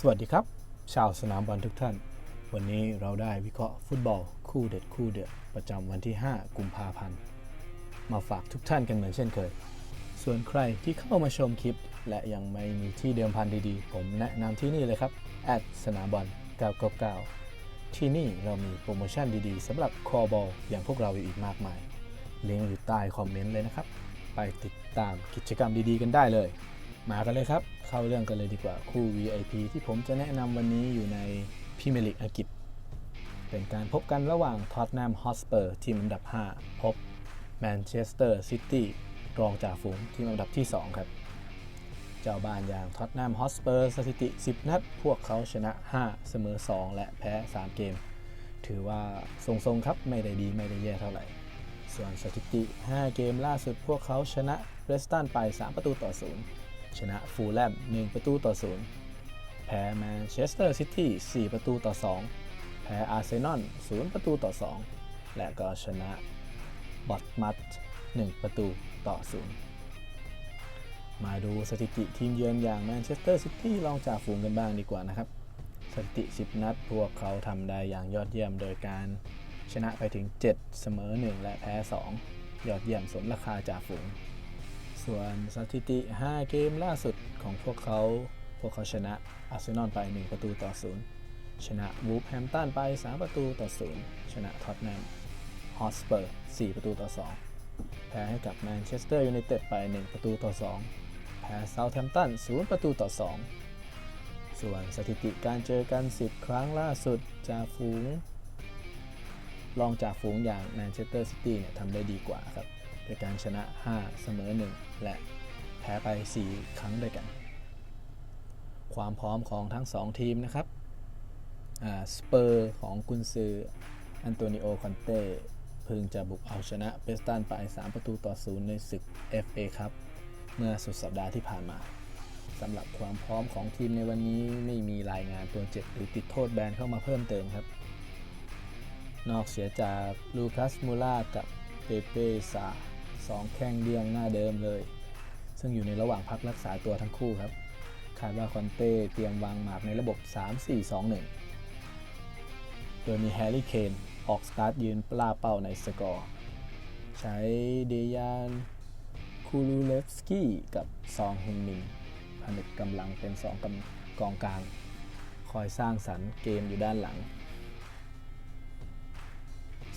สวัสดีครับ ชาวสนามบอลทุกท่าน วันนี้เราได้วิเคราะห์ฟุตบอลคู่เด็ดคู่เดือดประจำวันที่ 5 กุมภาพันธ์ มาฝากทุกท่านกันเหมือนเช่นเคย ส่วนใครที่เข้ามาชมคลิป และยังไม่มีที่เดิมพันดีๆ ผมแนะนำที่นี่เลยครับแอดสนามบอล999 ที่นี่เรามีโปรโมชั่นดีๆสำหรับคอบอลอย่างพวกเราอีกมากมายลิงก์อยู่ใต้คอมเมนต์เลยนะครับ ไปติดตามกิจกรรมดีๆ กันได้เลย มากันเลยครับ เข้าเรื่องกันเลยดีกว่าคู่ VIP ที่ผมจะแนะนำวันนี้อยู่ในพรีเมลีกอังกฤษ เป็นการพบกันระหว่างท็อตแนมฮอสเปอร์ทีมอันดับ 5 พบแมนเชสเตอร์ซิตี้รองจ่าฝูงทีมอันดับที่ 2 ครับ เจ้าบ้านอย่างท็อตแนมฮอสเปอร์สถิติ 10 นัด พวกเขาชนะ 5 เสมอ 2 และแพ้ 3 เกม ถือว่าทรงๆครับไม่ได้ดีไม่ได้แย่เท่าไหร่ ส่วนสถิติ 5 เกมล่าสุดพวกเขาชนะเรสตันไป 3 ประตูต่อ 0 ชนะฟูลแลม1ประตูต่อ 0 แพ้แมนเชสเตอร์ซิตี้4ประตูต่อ 2 แพ้อาร์เซนอล0ประตูต่อ 2 และก็ชนะบอตมัต1ประตูต่อ 0 มาดูสถิติทีมเยือนอย่างแมนเชสเตอร์ซิตี้ลองจากฝูงกันบ้างดีกว่านะครับ สถิติ 10 นัดพวกเขาทำได้อย่างยอดเยี่ยมโดยการชนะไปถึง 7 เสมอ 1 และแพ้ 2 ยอดเยี่ยมสมราคาจ่าฝูง ส่วนสถิติ 5 เกมล่าสุดของพวกเขา พวกเขาชนะอาร์เซนอลไป 1 ประตูต่อ 0 ชนะวูฟแฮมตันไป 3 ประตูต่อ 0 ชนะท็อตแนมฮอสเปอร์4ประตูต่อ 2 แพ้ให้กับแมนเชสเตอร์ยูไนเต็ดไป 1 ประตูต่อ 2 แพ้เซาท์แฮมป์ตัน 0 ประตูต่อ 2 ส่วนสถิติการเจอกัน 10 ครั้งล่าสุดจากฝูงรองจากฝูงอย่างแมนเชสเตอร์ซิตี้เนี่ยทำได้ดีกว่าครับ โดยการชนะ 5 เสมอ 1 และแพ้ไป 4 ครั้งด้วยกัน ความพร้อมของทั้ง 2 ทีมนะครับสเปอร์ของกุนซืออันโตนิโอ คอนเต้เพิ่งจะบุกเอาชนะเปสตันไป 3 ประตูต่อ 0 ในศึก FA ครับ เมื่อสุดสัปดาห์ที่ผ่านมาสำหรับความพร้อมของทีมในวันนี้ไม่มีรายงานตัวเจ็บหรือติดโทษแบนเข้ามาเพิ่มเติมครับ นอกเสียจากลูคัสมูล่ากับเปเป้ซา สองแข้งเรียงหน้าเดิมเลย ซึ่งอยู่ในระหว่างพักรักษาตัวทั้งคู่ครับ คาดว่าคอนเต้เตรียมวางหมากในระบบ 3-4-2-1 โดยมีแฮร์รี่เคนออกสตาร์ทยืนปลาเป้าในสกอร์ ใช้เดยานคูลูเลฟสกี้กับซองฮึงมินผนึกกำลังเป็น 2กองกลาง คอยสร้างสรรค์เกมอยู่ด้านหลัง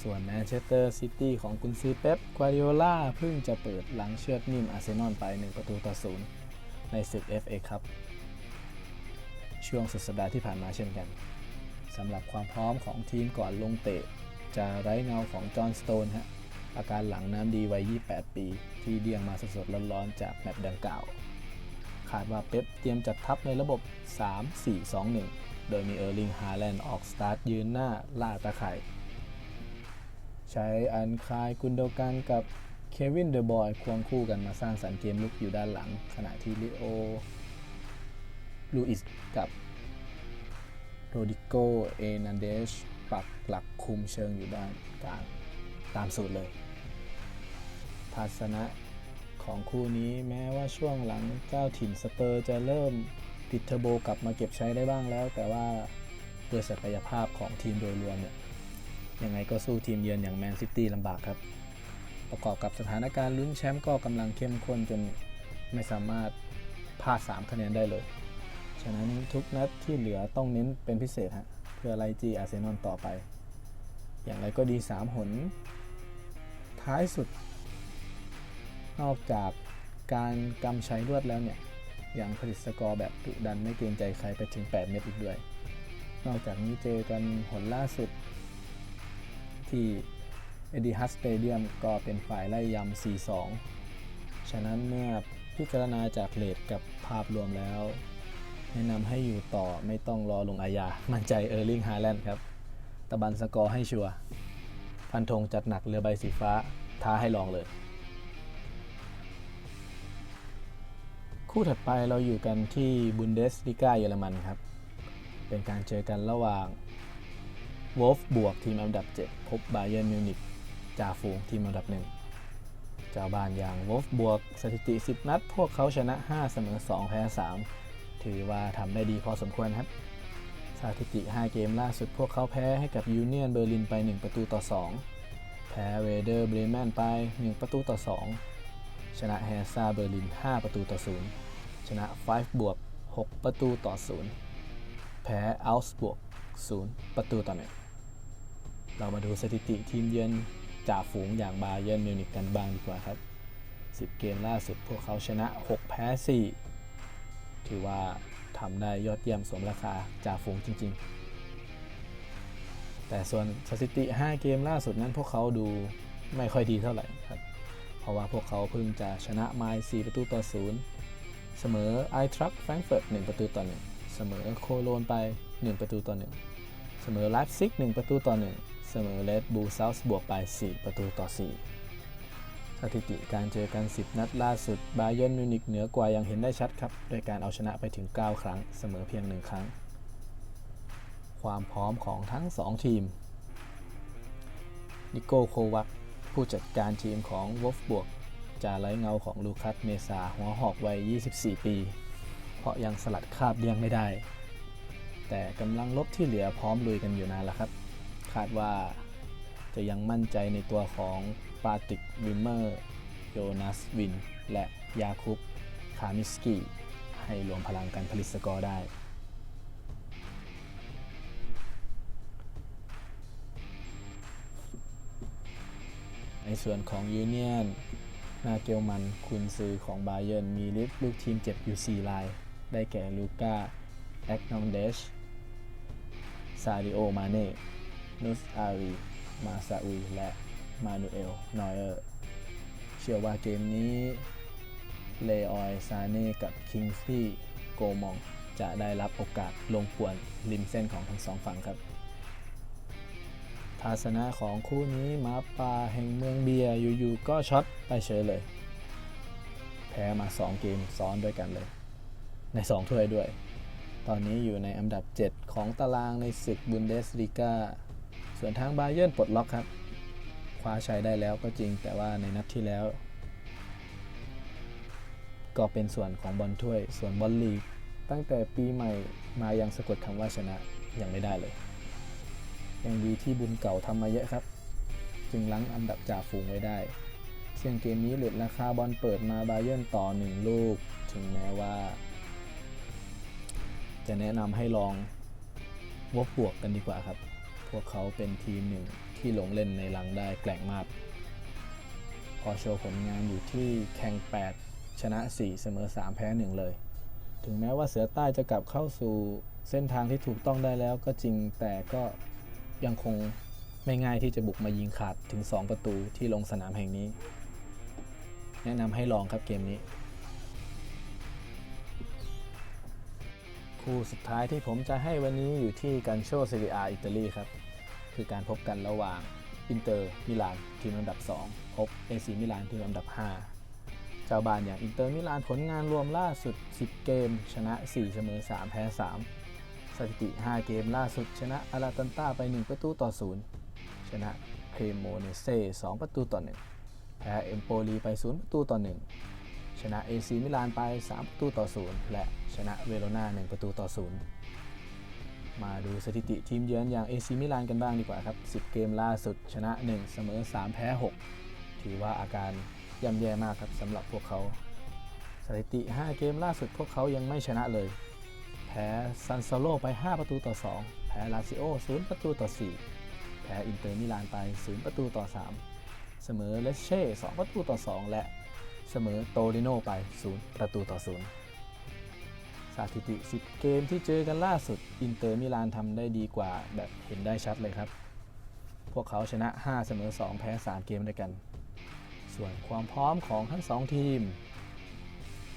ส่วนแมนเชสเตอร์ซิตี้ของกุนซือเป๊ปกวาดิโอลาเพิ่งจะเปิดหลังเชือดนิ่มอาร์เซนอลไป 1 ประตูต่อ0ในศึก FA ครับช่วงสุดสัปดาห์ที่ผ่านมาเช่นกันสำหรับความพร้อมของทีมก่อนลงเตะ จะไร้เงาของจอห์นสโตนฮะอาการหลังน้ำดีวัย 28 ปี ที่เดียงมาสดๆร้อนๆจากแมตช์ดังกล่าวขาดว่าเป๊ปเตรียมจัดทัพในระบบ 3-4-2-1 โดยมีเออร์ลิงฮาแลนด์ออกสตาร์ทยืนหน้าล่าตะไคร่ ใช้อันคายกุนโดกันกับเควินเดอะบอยควงคู่กันมาสร้างสรรค์เกมลุกอยู่ด้านหลัง ขณะที่ลิโอลูอิสกับโรดิโกเอนันเดชปักหลักคุมเชิงอยู่ด้านกลางตามสูตรเลย ทัศนะของคู่นี้แม้ว่าช่วงหลังเจ้าถิ่นสเปอร์จะเริ่มติดเทอร์โบกลับมาเก็บใช้ได้บ้างแล้ว แต่ว่าด้วยศักยภาพของทีมโดยรวมเนี่ย ยังไงก็สู้ทีมเยือนอย่างแมนซิตี้ลำบากครับ ประกอบกับสถานการณ์ลุ้นแชมป์ก็กำลังเข้มข้นจนไม่สามารถพลาด 3 คะแนนได้เลย ฉะนั้นทุกนัดที่เหลือต้องเน้นเป็นพิเศษฮะเพื่อไล่จีอาร์เซนอลต่อไป อย่างไรก็ดี 3 หน ท้ายสุด นอกจากการกำชัยรวดแล้วเนี่ย ยังผลิตสกอร์แบบดุดันไม่เกรงใจใครไปถึง 8 เม็ดอีกด้วย นอกจากนี้เจอกันหนล่าสุด ที่เอดิฮัสสเตเดียมก็เป็นฝ่ายไล่ยำ 4-2 ฉะนั้นเมื่อพิจารณาจากเลทกับภาพรวมแล้ว แนะนำให้อยู่ต่อไม่ต้องรอลงอาญา มั่นใจเออร์ลิงฮาแลนด์ครับ ตะบันสกอร์ให้ชัวร์พันธงจัดหนักเรือใบสีฟ้า ท้าให้ลองเลย คู่ถัดไปเราอยู่กันที่บุนเดสลิก้าเยอรมันครับ เป็นการเจอกันระหว่าง วอลฟบวกทีมอันดับ 7 พบบาเยิร์นมิวนิกจ่าฝูงทีมอันดับหนึ่งเจ้าบ้านอย่างวอลฟบวกสถิติ 10 นัด พวกเขาชนะ 5 เสมอ 2 แพ้ 3 ถือว่าทำได้ดีพอสมควรครับ สถิติ 5 เกมล่าสุดพวกเขาแพ้ให้กับยูเนียนเบอร์ลินไป 1 ประตูต่อ 2 แพ้เวเดอร์เบรเมนไป 1 ประตูต่อ 2 ชนะแฮซาเบอร์ลิน 5 ประตูต่อ 0 ชนะ 5 บวก 6 ประตูต่อ 0 แพ้อัลส์บวก 0 ประตูต่อ1เรามาดูสถิติทีมเยือนจ่าฝูงอย่างบาเยิร์นมิวนิกกันบ้างดีกว่าครับ 10 เกมล่าสุดพวกเขาชนะ 6 แพ้ 4 ถือว่าทำได้ยอดเยี่ยมสมราคาจ่าฝูงจริง ๆ แต่ส่วนสถิติ 5 เกมล่าสุดนั้นพวกเขาดูไม่ค่อยดีเท่าไหร่ครับ เพราะว่าพวกเขาเพิ่งจะชนะไมล์4ประตูต่อ 0 เสมอไอทรัคแฟรงเฟิร์ต1ประตูต่อ 1 เสมอโคโลนไป 1 ประตูต่อ 1 เสมอไลฟ์ซิก 1 ประตูต่อ 1 เสมอเลดบูซาส์บวกไป 4 ประตูต่อ 4 สถิติการเจอกัน 10 นัดล่าสุดบาเยิร์นมิวนิกเหนือกว่ายังเห็นได้ชัดครับด้วยการเอาชนะไปถึง 9 ครั้ง เสมอเพียง 1 ครั้ง ความพร้อมของทั้ง 2 ทีม นิโก้โควักผู้จัดการทีมของวอฟบวกจะไร้เงาของลูคัสเมซาหัวหอกวัย 24 ปี เพราะยังสลัดคาบเลี่ยงไม่ได้ แต่กำลังลบที่เหลือพร้อมลุยกันอยู่นานแล้วครับ คาดว่าจะยังมั่นใจในตัวของปาติกวิมเมอร์โยนัสวิน และยาคุปคามิสกี้ให้รวมพลังกันผลิตสกอร์ได้ ในส่วนของยูเนียนนาเกลมันคุณซือของบาเยิร์นมีลิฟลูกทีมเจ็บอยู่ 4 ราย ได้แก่ลูก้าแอกนอมเดช ซาดิโอ มาเน่ นุสอารี มาซาอุย และมานูเอล นอยเออร์ เชื่อว่าเกมนี้เลออย ซาเน่กับคิงซี่โกมอง จะได้รับโอกาสลงป่วนริมเส้นของทั้งสองฝั่งครับทัศนะของคู่นี้มาปาแห่งเมืองเบียร์อยู่ๆก็ช็อตไปเฉยเลย แพ้มา 2 เกมซ้อนด้วยกันเลย ใน 2 ถ้วยด้วย ตอนนี้อยู่ในอันดับ 7 ของตารางในศึกบุนเดสลีกาส่วนทางบาเยิร์นปลดล็อกครับ คว้าชัยได้แล้วก็จริงแต่ว่าในนัดที่แล้ว ก็เป็นส่วนของบอลถ้วย ส่วนบอลลีก ตั้งแต่ปีใหม่มายังสะกดคำว่าชนะยังไม่ได้เลย ยังดีที่บุญเก่าทำมาเยอะครับ จึงล้างอันดับจ่าฝูงไว้ได้ซึ่งเกมนี้เลทราคาบอลเปิดมาบาเยิร์นต่อ 1 ลูก ถึงแม้ว่า จะแนะนำให้ลองวบบวกกันดีกว่าครับ พวกเขาเป็นทีมหนึ่งที่ลงเล่นในหลังได้แกร่งมาก พอโชว์ผลงานอยู่ที่แข่ง 8 ชนะ 4 เสมอ 3 แพ้ 1 เลย ถึงแม้ว่าเสือใต้จะกลับเข้าสู่เส้นทางที่ถูกต้องได้แล้วก็จริงแต่ก็ยังคงไม่ง่ายที่จะบุกมายิงขาดถึง 2 ประตูที่ลงสนามแห่งนี้ แนะนำให้ลองครับเกมนี้ คู่สุดท้ายที่ผมจะให้วันนี้อยู่ที่กันโชซิริอาอิตาลีครับ คือการพบกันระหว่างอินเตอร์มิลานทีมอันดับ 2 พบเอซีมิลานทีมอันดับ 5 เจ้าบ้านอย่างอินเตอร์มิลานผลงานรวมล่าสุด 10 เกม ชนะ 4 เสมอ 3 แพ้ 3 สถิติ 5 เกมล่าสุด ชนะอาราตันต้าไป 1 ประตูต่อ 0 ชนะเครโมเนเซ่2ประตูต่อ 1 แพ้เอมโปลีไป 0 ประตูต่อ 1 ชนะเอซีมิลานไป 3 ประตูต่อ 0 และชนะเวโรนา1ประตูต่อ 0 มาดูสถิติทีมเยือนอย่างเอซีมิลานกันบ้างดีกว่าครับ 10 เกมล่าสุดชนะ 1 เสมอ 3 แพ้ 6 ถือว่าอาการย่ำแย่มากครับสำหรับพวกเขาสถิติ 5 เกมล่าสุดพวกเขายังไม่ชนะเลย แพ้ซันซาโลไป 5 ประตูต่อ 2 แพ้ลาซิโอ 0 ประตูต่อ 4 แพ้อินเตอร์มิลานไป 0 ประตูต่อ 3 เสมอเลสเช่ 2 ประตูต่อ 2 และ เสมอโตริโนไป 0 ประตูต่อ 0 สถิติ 10 เกมที่เจอกันล่าสุด อินเตอร์มิลานทำได้ดีกว่าแบบเห็นได้ชัดเลยครับ พวกเขาชนะ 5 เสมอ 2 แพ้ 3 เกมด้วยกัน ส่วนความพร้อมของทั้ง 2 ทีม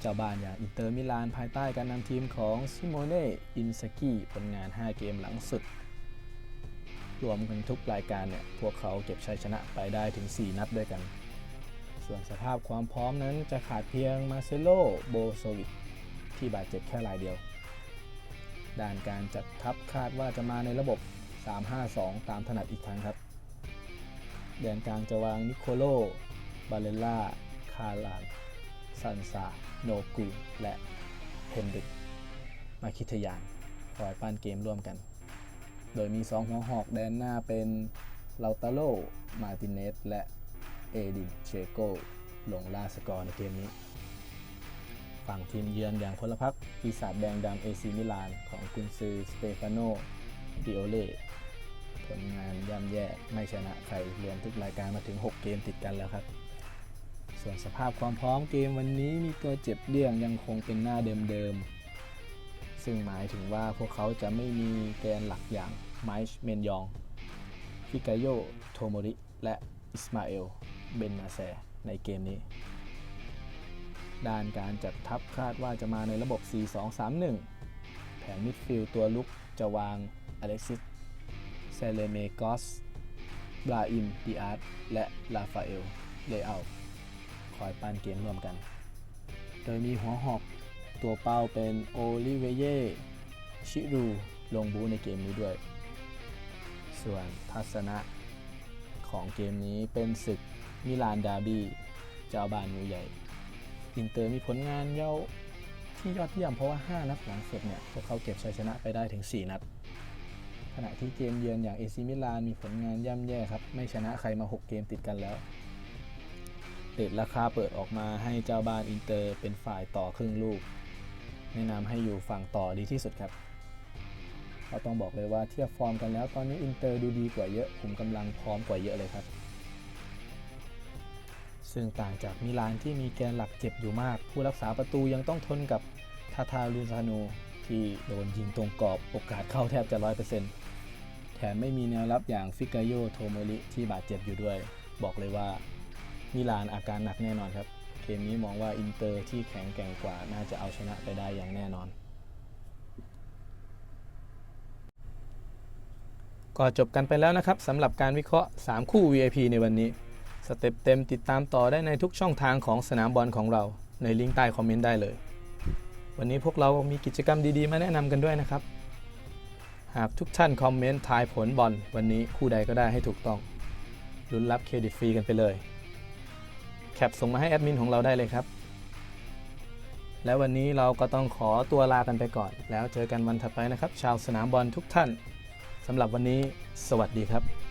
เจ้าบ้านอย่างอินเตอร์มิลานภายใต้การนำทีมของซิโมเน่ อินซากิผลงาน 5 เกมหลังสุด รวมกันทุกรายการเนี่ย พวกเขาเก็บชัยชนะไปได้ถึง 4 นัดด้วยกัน ส่วนสภาพความพร้อมนั้นจะขาดเพียงมาเซโลโบโซวิชที่บาดเจ็บแค่รายเดียว ด้านการจัดทัพคาดว่าจะมาในระบบ 3-5-2 ตามถนัดอีกครั้งครับแดนกลางจะวางนิโคโล บาเลล่า คาลานซันซา โนกุและเฮนริก มาคิทยานคอยปั้นเกมร่วมกัน โดยมี 2 หัวหอกแดนหน้าเป็นลาตาโล มาติเนส และ เอดินเชโกลงล่าสกอร์ในเกมนี้ ฝั่งทีมเยือนอย่างพลพรรคปีศาจแดงดำเอซีมิลาน ของกุนซือสเตฟานโนดิโอเล่ผลงานย่ำแย่ไม่ชนะใครรวมทุกรายการมาถึง 6 เกมติดกันแล้วครับ ส่วนสภาพความพร้อมเกมวันนี้มีตัวเจ็บเลี่ยงยังคงเป็นหน้าเดิมๆ ซึ่งหมายถึงว่าพวกเขาจะไม่มีแกนหลักอย่างไมช์เมนยอง ฟิกาโย โทโมริ และอิสมาเอล เบนนาแซในเกมนี้ ด้านการจัดทัพคาดว่าจะมาในระบบ 4-2-3-1 แผนมิดฟิลด์ตัวลุกจะวางอเล็กซิสเซเลเมกอสบราอิมดิอาร์ตและลาฟาเอลเลอาคอยปั้นเกมร่วมกัน โดยมีหัวหอกตัวเป้าเป็นโอลิเวเยชิรูลงบูในเกมนี้ด้วย ส่วนทัศนะของเกมนี้เป็นศึก มิลานดาร์บี้เจ้าบ้านมูใหญ่อินเตอร์มีผลงานเย้าที่ยอดเยี่ยมเพราะว่า 5 นัดหลังสุดเนี่ยพวกเขาเก็บชัยชนะไปได้ถึง 4 นัด ขณะที่เกมเยือนอย่างเอซิมิลานมีผลงานย่ำแย่ครับ ไม่ชนะใครมา 6 เกมติดกันแล้วเดทราคาเปิดออกมาให้เจ้าบ้านอินเตอร์เป็นฝ่ายต่อครึ่งลูก แนะนำให้อยู่ฝั่งต่อดีที่สุดครับเราต้องบอกเลยว่าเทียบฟอร์มกันแล้วตอนนี้อินเตอร์ดูดีกว่าเยอะคุมกำลังพร้อมกว่าเยอะเลยครับ ซึ่งต่างจากมิลานที่มีแกนหลักเจ็บอยู่มาก ผู้รักษาประตูยังต้องทนกับทาทาลูซาโนที่โดนยิงตรงกรอบโอกาสเข้าแทบจะ100%แถมไม่มีแนวรับอย่างฟิกาโยโทโมริที่บาดเจ็บอยู่ด้วย บอกเลยว่ามิลานอาการหนักแน่นอนครับ เกมนี้มองว่าอินเตอร์ที่แข็งแกร่งกว่าน่าจะเอาชนะไปได้อย่างแน่นอน ก็จบกันไปแล้วนะครับสำหรับการวิเคราะห์ 3 คู่ VIP ในวันนี้ สเต็ปเต็มติดตามต่อได้ในทุกช่องทางของสนามบอลของเรา ในลิงก์ใต้คอมเมนต์ได้เลย วันนี้พวกเรามีกิจกรรมดีๆ มาแนะนำกันด้วยนะครับ หากทุกท่านคอมเมนต์ทายผลบอลวันนี้คู่ใดก็ได้ให้ถูกต้องลุ้นรับเครดิตฟรีกันไปเลย แคปส่งมาให้แอดมินของเราได้เลยครับ และวันนี้เราก็ต้องขอตัวลากันไปก่อน แล้วเจอกันวันถัดไปนะครับ ชาวสนามบอลทุกท่านสำหรับวันนี้ สวัสดีครับ